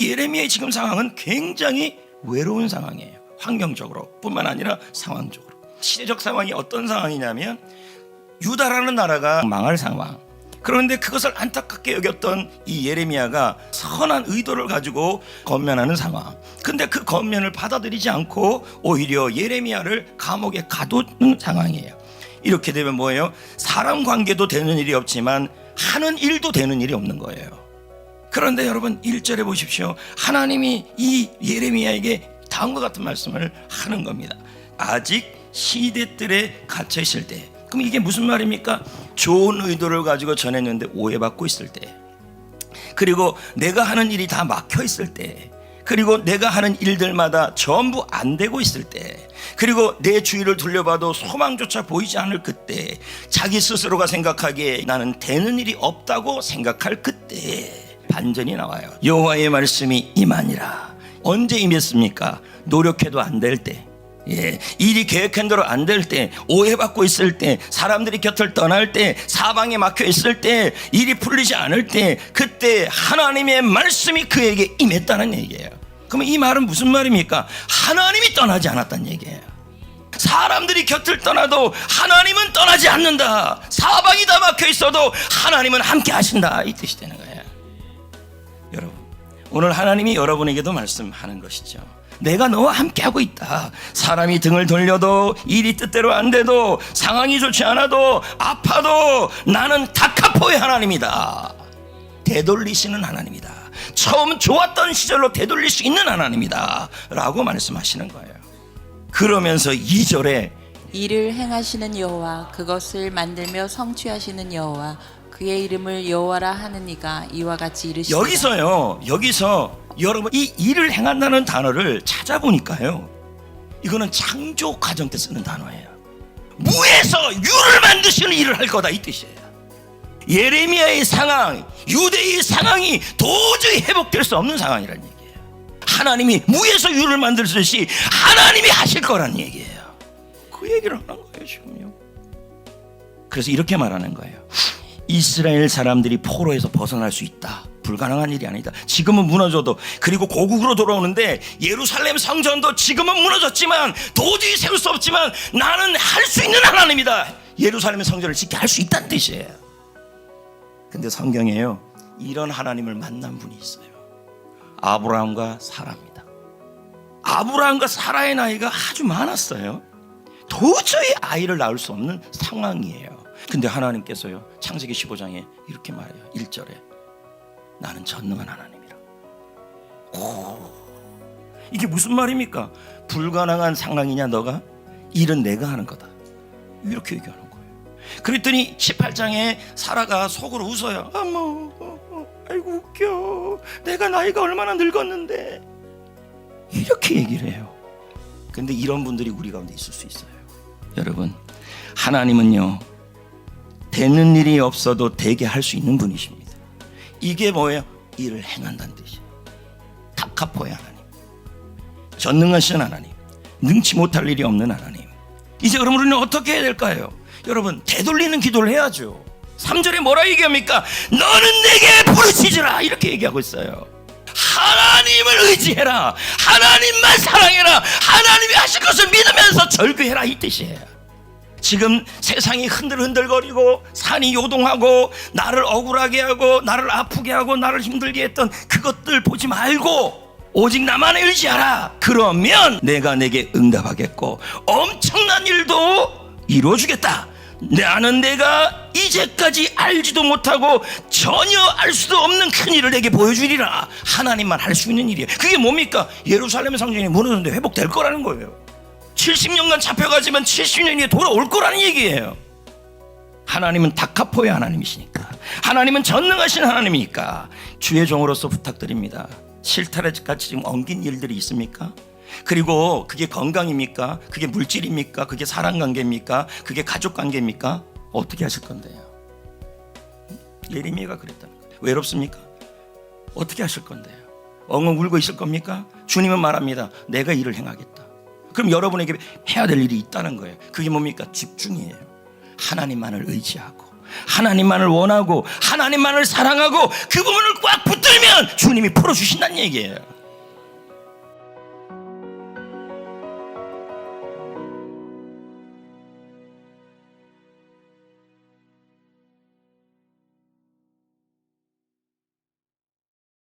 예레미야의 지금 상황은 굉장히 외로운 상황이에요. 환경적으로 뿐만 아니라 상황적으로. 시대적 상황이 어떤 상황이냐면 유다라는 나라가 망할 상황. 그런데 그것을 안타깝게 여겼던 이 예레미야가 선한 의도를 가지고 건면하는 상황. 근데 그 건면을 받아들이지 않고 오히려 예레미야를 감옥에 가두는 상황이에요. 이렇게 되면 뭐예요? 사람 관계도 되는 일이 없지만 하는 일도 되는 일이 없는 거예요. 그런데 여러분 1절에 보십시오. 하나님이 이 예레미야에게 다음과 같은 말씀을 하는 겁니다. 아직 시대들에 갇혀 있을 때. 그럼 이게 무슨 말입니까? 좋은 의도를 가지고 전했는데 오해받고 있을 때. 그리고 내가 하는 일이 다 막혀 있을 때. 그리고 내가 하는 일들마다 전부 안 되고 있을 때. 그리고 내 주위를 둘러봐도 소망조차 보이지 않을 그때. 자기 스스로가 생각하기에 나는 되는 일이 없다고 생각할 그때. 반전이 나와요. 여호와의 말씀이 임하니라. 언제 임했습니까? 노력해도 안 될 때. 예, 일이 계획한 대로 안 될 때, 오해받고 있을 때, 사람들이 곁을 떠날 때, 사방에 막혀 있을 때, 일이 풀리지 않을 때, 그때 하나님의 말씀이 그에게 임했다는 얘기예요. 그러면 이 말은 무슨 말입니까? 하나님이 떠나지 않았다는 얘기예요. 사람들이 곁을 떠나도 하나님은 떠나지 않는다. 사방이 다 막혀 있어도 하나님은 함께 하신다. 이 뜻이 되는 오늘 하나님이 여러분에게도 말씀하는 것이죠. 내가 너와 함께하고 있다. 사람이 등을 돌려도 일이 뜻대로 안 돼도 상황이 좋지 않아도 아파도 나는 다카포의 하나님이다. 되돌리시는 하나님이다. 처음 좋았던 시절로 되돌릴 수 있는 하나님이다. 라고 말씀하시는 거예요. 그러면서 2절에 이를 행하시는 여호와 그것을 만들며 성취하시는 여호와 그의 이름을 여호와라 하는 이가 이와 같이 이르시다 여기서요, 여기서 여러분 이 일을 행한다는 단어를 찾아보니까요, 이거는 창조 과정 때 쓰는 단어예요. 무에서 유를 만드시는 일을 할 거다 이 뜻이에요. 예레미야의 상황, 유대의 상황이 도저히 회복될 수 없는 상황이라는 얘기예요. 하나님이 무에서 유를 만들듯이 하나님이 하실 거라는 얘기예요. 그 얘기를 하는 거예요 지금요. 그래서 이렇게 말하는 거예요. 이스라엘 사람들이 포로에서 벗어날 수 있다. 불가능한 일이 아니다. 지금은 무너져도 그리고 고국으로 돌아오는데 예루살렘 성전도 지금은 무너졌지만 도저히 세울 수 없지만 나는 할 수 있는 하나님이다. 예루살렘 성전을 짓게 할 수 있다는 뜻이에요. 근데 성경에요. 이런 하나님을 만난 분이 있어요. 아브라함과 사라입니다. 아브라함과 사라의 나이가 아주 많았어요. 도저히 아이를 낳을 수 없는 상황이에요. 근데 하나님께서요. 창세기 15장에 이렇게 말해요. 1절에 나는 전능한 하나님이라. 오, 이게 무슨 말입니까? 불가능한 상황이냐 너가? 일은 내가 하는 거다. 이렇게 얘기하는 거예요. 그랬더니 18장에 사라가 속으로 웃어요. 어머, 아이고 웃겨. 내가 나이가 얼마나 늙었는데 이렇게 얘기를 해요. 근데 이런 분들이 우리 가운데 있을 수 있어요. 여러분, 하나님은요 되는 일이 없어도 되게 할 수 있는 분이십니다. 이게 뭐예요? 일을 행한다는 뜻이에요. 다카포의 하나님, 전능하신 하나님, 능치 못할 일이 없는 하나님. 이제 그럼 우리는 어떻게 해야 될까요? 여러분 되돌리는 기도를 해야죠. 3절에 뭐라 얘기합니까? 너는 내게 부르짖으라 이렇게 얘기하고 있어요. 하나님을 의지해라. 하나님만 사랑해라. 하나님이 하실 것을 믿으면서 절규해라 이 뜻이에요. 지금 세상이 흔들흔들거리고 산이 요동하고 나를 억울하게 하고 나를 아프게 하고 나를 힘들게 했던 그것들 보지 말고 오직 나만 의지하라. 그러면 내가 내게 응답하겠고 엄청난 일도 이루어주겠다. 나는 내가 이제까지 알지도 못하고 전혀 알 수도 없는 큰 일을 내게 보여주리라. 하나님만 할 수 있는 일이에요. 그게 뭡니까? 예루살렘 성전이 무너졌는데 회복될 거라는 거예요. 70년간 잡혀가지만 70년 뒤에 돌아올 거라는 얘기예요. 하나님은 다카포의 하나님이시니까. 하나님은 전능하신 하나님이니까. 주의 종으로서 부탁드립니다. 실타래같이 지금 엉긴 일들이 있습니까? 그리고 그게 건강입니까? 그게 물질입니까? 그게 사랑 관계입니까? 그게 가족 관계입니까? 어떻게 하실 건데요? 예레미야가 그랬다는 거예요. 외롭습니까? 어떻게 하실 건데요? 엉엉 울고 있을 겁니까? 주님은 말합니다. 내가 일을 행하겠다. 그럼 여러분에게 해야 될 일이 있다는 거예요. 그게 뭡니까? 집중이에요. 하나님만을 의지하고 하나님만을 원하고 하나님만을 사랑하고 그 부분을 꽉 붙들면 주님이 풀어주신다는 얘기예요.